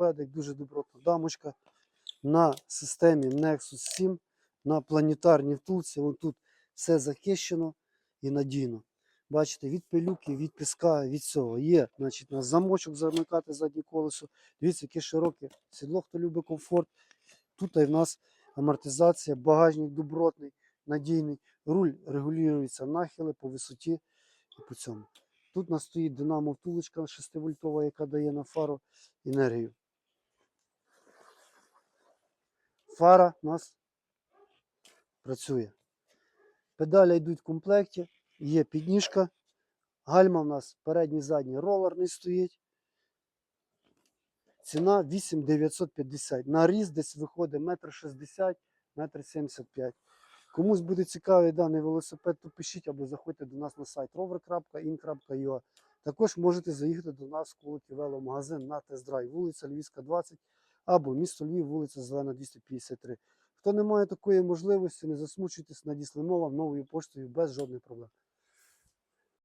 велосипедик, дуже добротна дамочка на системі Nexus 7, на планетарній втулці. Вон тут все захищено і надійно. Бачите, від пилюки, від піска, від всього. Є, значить, у нас замочок замикати заднє колесо. Дивіться, яке широке сідло, хто любить комфорт. Тут і в нас амортизація, багажник добротний, надійний. Руль регулюється нахили по висоті і по цьому. Тут у нас стоїть динамо втулочка 6 вольтова, яка дає на фару енергію. Фара у нас працює. Педалі йдуть в комплекті, є підніжка. Гальма у нас передній задній ролерний стоїть. Ціна 8950. На ріст десь виходить 1,60 м, 1,75 Комусь буде цікавий даний велосипед, то пишіть або заходьте до нас на сайт rover.in.ua. Також можете заїхати до нас в Кулики веломагазин на тест-драйв, вулиця Львівська, 20 або місто Львів, вулиця Зелена, 253. Хто не має такої можливості, не засмучуйтесь, надіслимо вам новою поштою без жодних проблем.